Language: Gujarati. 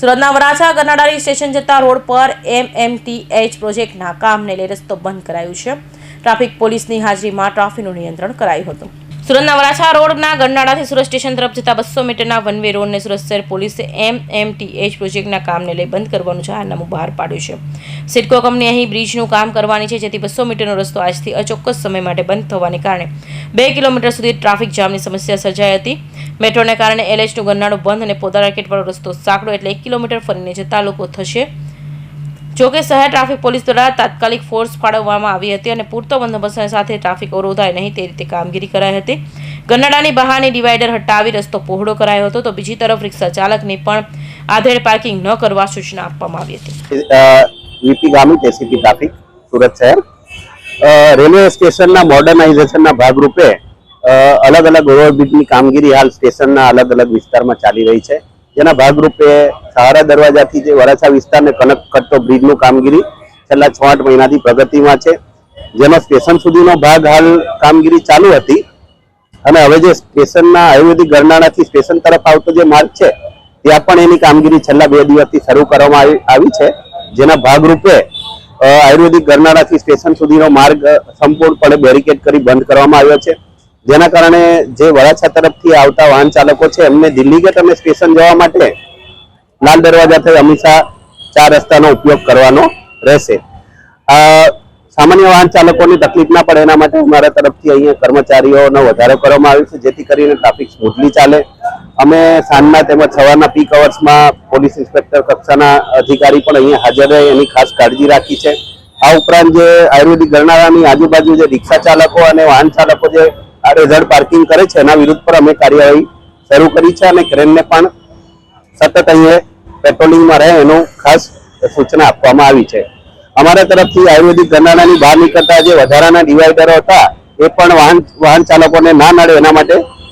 સુરતના વરાછા ગરનાડારી સ્ટેશન જતા રોડ પર એમએમટીએચ પ્રોજેક્ટના કામને લઈ રસ્તો બંધ કરાયું છે. ટ્રાફિક પોલીસની હાજરીમાં ટ્રાફિકનું નિયંત્રણ કરાયું હતું. સુરતના વરાછા રોડના ગરનાળાથી સુરત સ્ટેશન તરફ જતા બસો મીટરના વન વે રોડને સુરત શહેર પોલીસે એમએમટીએચ પ્રોજેક્ટના કામને લઈ બંધ કરવાનું જાહેરનામું બહાર પાડ્યું છે. સિડકો કંપની અહીં બ્રિજનું કામ કરવાની છે, જેથી બસો મીટરનો રસ્તો આજથી અચોક્કસ સમય માટે બંધ થવાને કારણે બે કિલોમીટર સુધી ટ્રાફિક જામની સમસ્યા સર્જાઈ હતી. મેટ્રોને કારણે એલએચનું ગરનાળો બંધ અને પોદા કેટવાળો રસ્તો સાંકડો એટલે એક કિલોમીટર ફરીને જતા લોકો થશે. જોકે શહેર ટ્રાફિક પોલીસ દ્વારા તાત્કાલિક ફોર્સ ફાળવવામાં આવી હતી અને પૂરતો બંદોબસ્ત સાથે ટ્રાફિક અવરોધાય નહીં તે રીતે કામગીરી કરાઈ હતી. ગરનાડાની બહારની ડિવાઈડર હટાવી રસ્તો પહોળો કરાયો હતો તો બીજી તરફ રિક્ષા ચાલકને પણ આધેડ પાર્કિંગ ન કરવા સૂચના આપવામાં આવી હતી. ગામિત એસીપી ટ્રાફિક, સુરત શહેર. રેલવે સ્ટેશનના મોડર્નાઇઝેશનના ભાગરૂપે અલગ અલગ ઓવરબ્રિજની કામગીરી હાલ સ્ટેશનના અલગ અલગ વિસ્તારમાં ચાલી રહી છે. જેના ભાગરૂપે સહારા દરવાજાથી જે વરાછા વિસ્તારને કનેક્ટ કરતો બ્રિજનું કામગીરી છેલ્લા છ આઠ મહિનાથી પ્રગતિમાં છે. જેનો સ્ટેશન સુધીનો ભાગ હાલ કામગીરી ચાલુ હતી. અને હવે જે સ્ટેશનના આયુર્વેદિક ગરનાળાથી સ્ટેશન તરફ આવતો જે માર્ગ છે, ત્યાં પણ એની કામગીરી છેલ્લા બે દિવસથી શરૂ કરવામાં આવી છે. જેના ભાગરૂપે આયુર્વેદિક ગરનાળાથી સ્ટેશન સુધીનો માર્ગ સંપૂર્ણપણે બેરિકેડ કરી બંધ કરવામાં આવ્યો છે. જેના કારણે જે વરાછા તરફથી આવતા વાહન ચાલકો છે, એમને દિલ્હી ગેટ અને સ્ટેશન જવા માટે લાલ દરવાજા થઈ હંમેશા ચાર રસ્તાનો ઉપયોગ કરવાનો રહેશે. સામાન્ય વાહન ચાલકોની તકલીફ ના પડે એના માટે અમારા તરફથી અહીંયા કર્મચારીઓનો વધારો કરવામાં આવ્યો છે, જેથી કરીને ટ્રાફિક સ્મૂથલી ચાલે. અમે સાંજના તેમજ સવારના પીક અવર્સમાં પોલીસ ઇન્સ્પેક્ટર કક્ષાના અધિકારી પણ અહીંયા હાજર રહે, એની ખાસ કાળજી રાખી છે. આ ઉપરાંત જે આયુર્વેદિક ગરનાળાની આજુબાજુ જે રિક્ષા ચાલકો અને વાહન ચાલકો જે આડેધડ પાર્કિંગ કરે છે, એના વિરુદ્ધ પર અમે કાર્યવાહી શરૂ કરી છે અને ક્રેનને પણ સતત અહીંયા પેટ્રોલિંગમાં રહે એનું ખાસ સૂચના આપવામાં આવી છે. અમારા તરફથી આયુર્વેદિક ગરનાળાની બહાર નીકળતા જે વધારાના ડિવાઈડરો હતા, એ પણ વાહન વાહન ચાલકોને ના નડે એના માટે